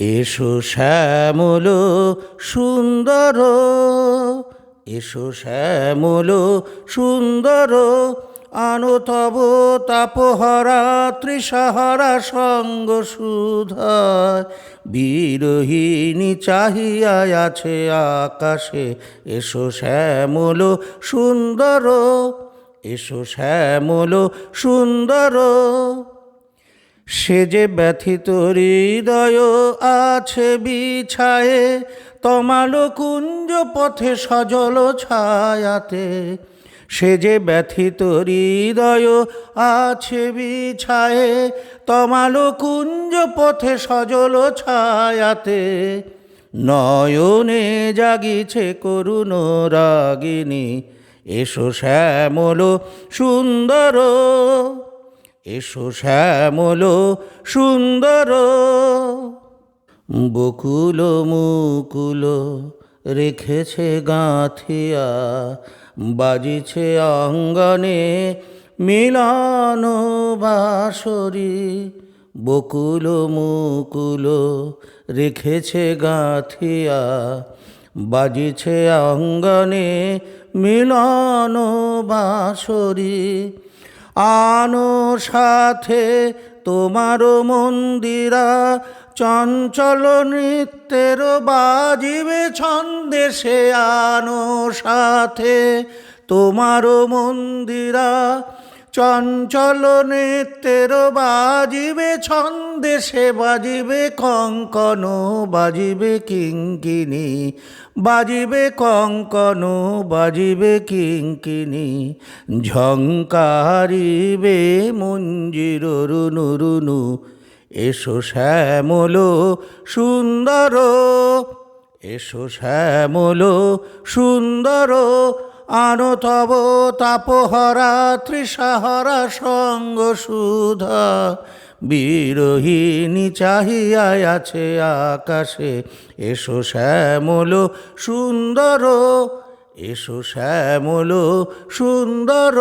এসো শ্যামল সুন্দর, এসো শ্যামল সুন্দর, আনো তব তাপহরা তৃষাহারা সঙ্গ সুধায় বিরোহিণী চাহিয়া আছে আকাশে, এসো শ্যামল সুন্দর, এসো শ্যামল সুন্দর। সে যে ব্যথিত হৃদয় আছে বিছায়ে, তমালো কুঞ্জ পথে সজল ছায়াতে। সে যে ব্যথিত হৃদয় আছে বিছায়ে, তমালো কুঞ্জ পথে সজল ছায়াতে। নয়নে জাগিছে করুণ রাগিনী, এসো শ্যামল সুন্দর। এসো শ্যামল সুন্দর। বকুল মুকুল রেখেছে গাঁথিয়া, বাজিছে অঙ্গনে মিলন বাসরি বকুল মুকুল রেখেছে গাঁথিয়া, বাজিছে অঙ্গনে মিলন বাসরি আনো সাথে তোমার মন্দিরা চঞ্চল নৃত্যের বাজিবে ছন্দেশে আনো সাথে তোমার মন্দিরা। চঞ্চল নৃত্যের বাজিবে ছন্দেশে বাজিবে কঙ্কন, বাজিবে কিঙ্কিনি বাজিবে কঙ্কন, বাজিবে কিঙ্কিনি ঝঙ্কারিবে মঞ্জির রুনু রুনু, এসো শ্যামল সুন্দর, এসো শ্যামল সুন্দর। আনো তব তাপহরা তৃষাহরা সঙ্গ সুধা বিরোহিণী চাহিয়া আছে আকাশে, এসো শ্যামল সুন্দর, এসো শ্যামল সুন্দর।